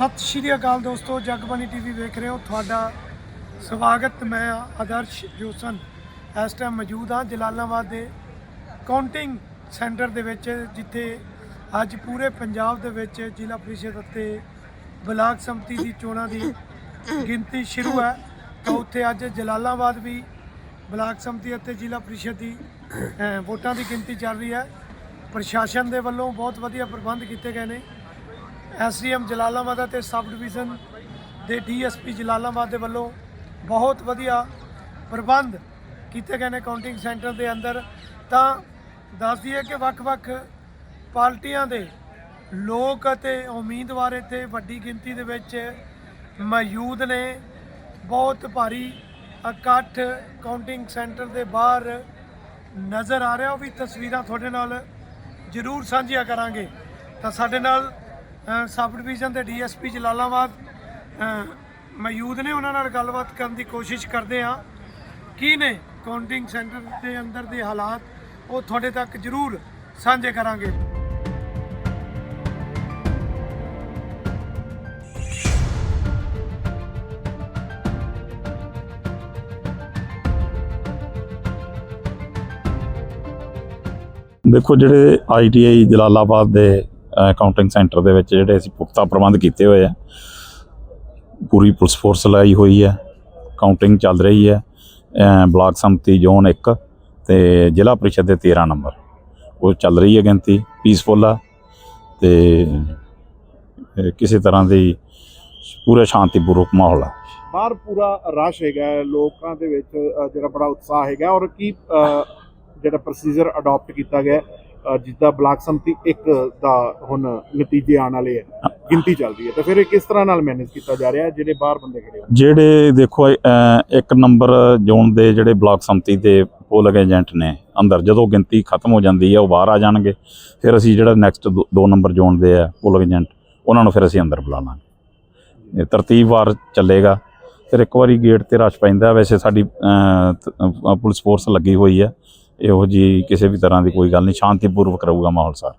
ਸਤਿ ਸ਼੍ਰੀ ਅਕਾਲ ਦੋਸਤੋ, ਜਗਬਾਣੀ ਟੀਵੀ ਵੇਖ ਰਹੇ ਹੋ। ਤੁਹਾਡਾ ਸਵਾਗਤ, ਮੈਂ ਆਦਰਸ਼ ਜੋਸਨ। ਇਸ ਟਾਈਮ ਮੌਜੂਦ ਹਾਂ ਜਲਾਲਾਬਾਦ ਦੇ ਕਾਊਂਟਿੰਗ ਸੈਂਟਰ ਦੇ ਵਿੱਚ, ਜਿੱਥੇ ਅੱਜ ਪੂਰੇ ਪੰਜਾਬ ਦੇ ਵਿੱਚ ਜ਼ਿਲ੍ਹਾ ਪ੍ਰੀਸ਼ਦ ਅਤੇ ਬਲਾਕ ਸੰਮਤੀ ਦੀ ਚੋਣਾਂ ਦੀ ਗਿਣਤੀ ਸ਼ੁਰੂ ਹੈ। ਤਾਂ ਉੱਥੇ ਅੱਜ ਜਲਾਲਾਬਾਦ ਵੀ ਬਲਾਕ ਸੰਮਤੀ ਅਤੇ ਜ਼ਿਲ੍ਹਾ ਪ੍ਰੀਸ਼ਦ ਦੀ ਵੋਟਾਂ ਦੀ ਗਿਣਤੀ ਚੱਲ ਰਹੀ ਹੈ। ਪ੍ਰਸ਼ਾਸਨ ਦੇ ਵੱਲੋਂ ਬਹੁਤ ਵਧੀਆ ਪ੍ਰਬੰਧ ਕੀਤੇ ਗਏ ਨੇ। ਐਸਡੀਐਮ ਜਲਾਲਾਬਾਦ ਅਤੇ ਸਬ ਡਿਵੀਜ਼ਨ ਦੇ ਡੀਐਸਪੀ ਜਲਾਲਾਬਾਦ ਦੇ ਵੱਲੋਂ ਬਹੁਤ ਵਧੀਆ ਪ੍ਰਬੰਧ ਕੀਤੇ ਗਏ ਨੇ ਕਾਊਂਟਿੰਗ ਸੈਂਟਰ ਦੇ ਅੰਦਰ। ਤਾਂ ਦੱਸ ਦਈਏ ਕਿ ਵੱਖ-ਵੱਖ ਪਾਰਟੀਆਂ ਦੇ ਲੋਕ ਅਤੇ ਉਮੀਦਵਾਰ ਇੱਥੇ ਵੱਡੀ ਗਿਣਤੀ ਦੇ ਵਿੱਚ ਮੌਜੂਦ ਨੇ। ਬਹੁਤ ਭਾਰੀ ਇਕੱਠ ਕਾਊਂਟਿੰਗ ਸੈਂਟਰ ਦੇ ਬਾਹਰ ਨਜ਼ਰ ਆ ਰਿਹਾ। ਉਹ ਵੀ ਤਸਵੀਰਾਂ ਤੁਹਾਡੇ ਨਾਲ ਜ਼ਰੂਰ ਸਾਂਝੀਆਂ ਕਰਾਂਗੇ। ਤਾਂ ਸਾਡੇ ਨਾਲ ਸਬ ਡਿਵੀਜ਼ਨ ਦੇ ਡੀਐਸਪੀ ਜਲਾਲਾਬਾਦ ਅ, ਮੌਜੂਦ ਨੇ ਉਹਨਾਂ ਨਾਲ ਗੱਲਬਾਤ ਕਰਨ ਦੀ ਕੋਸ਼ਿਸ਼ ਕਰਦੇ ਹਾਂ। ਕੀ ਨੇ ਕਾਊਂਟਿੰਗ ਸੈਂਟਰ ਦੇ ਅੰਦਰ ਦੇ ਹਾਲਾਤ ਉਹ ਤੁਹਾਡੇ ਤੱਕ ਜ਼ਰੂਰ ਸਾਂਝੇ ਕਰਾਂਗੇ। ਦੇਖੋ ਜਿਹੜੇ ਆਈਟੀਆਈ ਜਲਾਲਾਬਾਦ ਦੇ ਅਕਾਊਂਟਿੰਗ ਸੈਂਟਰ ਦੇ ਵਿੱਚ ਜਿਹੜੇ ਅਸੀਂ ਪੁਖਤਾ ਪ੍ਰਬੰਧ ਕੀਤੇ ਹੋਏ ਆ। ਪੂਰੀ ਪੁਲਿਸ ਫੋਰਸ ਲਾਈ ਹੋਈ ਹੈ ਕਾਊਂਟਿੰਗ ਚੱਲ ਰਹੀ ਹੈ ਬਲਾਕ ਸੰਮਤੀ ਜ਼ੋਨ 1 ਤੇ ਜ਼ਿਲ੍ਹਾ ਪ੍ਰੀਸ਼ਦ ਦੇ 13 ਨੰਬਰ। ਉਹ ਚੱਲ ਰਹੀ ਹੈ ਗਿਣਤੀ ਪੀਸਫੁਲ ਆ ਤੇ ਕਿਸੇ ਤਰ੍ਹਾਂ ਦੀ ਪੂਰਾ ਸ਼ਾਂਤੀਪੂਰਵਕ ਮਾਹੌਲ ਆ। ਬਾਹਰ ਪੂਰਾ ਰਸ਼ ਹੈਗਾ ਲੋਕਾਂ ਦੇ ਵਿੱਚ ਜਿਹੜਾ ਬੜਾ ਉਤਸ਼ਾਹ ਹੈਗਾ ਔਰ ਕੀ ਜਿਹੜਾ ਪ੍ਰੋਸੀਜਰ ਅਡਾਪਟ ਕੀਤਾ ਗਿਆ ਜਿੱਦਾਂ ਬਲਾਕ ਸੰਮਤੀ 1 ਦਾ ਹੁਣ ਨਤੀਜੇ ਆਉਣ ਵਾਲੇ ਹੈ ਗਿਣਤੀ ਚੱਲ ਰਹੀ ਹੈ। ਤਾਂ ਫਿਰ ਇਹ ਕਿਸ ਤਰ੍ਹਾਂ ਨਾਲ ਮੈਨੇਜ ਕੀਤਾ ਜਾ ਰਿਹਾ ਜਿਹੜੇ ਬਾਹਰ ਬੰਦੇ ਖੜੇ ਜਿਹੜੇ ਦੇਖੋ ਇੱਕ ਨੰਬਰ ਜ਼ੋਨ ਦੇ ਜਿਹੜੇ ਬਲਾਕ ਸੰਮਤੀ ਦੇ ਪੋਲਿੰਗ ਏਜੰਟ ਨੇ, ਅੰਦਰ ਜਦੋਂ ਗਿਣਤੀ ਖਤਮ ਹੋ ਜਾਂਦੀ ਹੈ, ਉਹ ਬਾਹਰ ਆ ਜਾਣਗੇ। ਫਿਰ ਅਸੀਂ ਜਿਹੜਾ ਨੈਕਸਟ ਦੋ ਨੰਬਰ ਜ਼ੋਨ ਦੇ ਆ, ਪੋਲਿੰਗ ਏਜੰਟ, ਉਹਨਾਂ ਨੂੰ ਫਿਰ ਅਸੀਂ ਅੰਦਰ ਬੁਲਾ ਲਾਂਗੇ। ਇਹ ਤਰਤੀਬਵਾਰ ਚੱਲੇਗਾ। ਫਿਰ ਇੱਕ ਵਾਰੀ ਗੇਟ ਤੇ ਰਸ਼ ਪੈਂਦਾ ਵੈਸੇ ਸਾਡੀ ਪੁਲਿਸ ਫੋਰਸ ਲੱਗੀ ਹੋਈ ਹੈ। ਇਹੋ ਜੀ ਕਿਸੇ ਵੀ ਤਰ੍ਹਾਂ ਦੀ ਕੋਈ ਗੱਲ ਨਹੀਂ ਸ਼ਾਂਤੀਪੂਰਵਕ ਰਹੂਗਾ ਮਾਹੌਲ ਸਾਰਾ।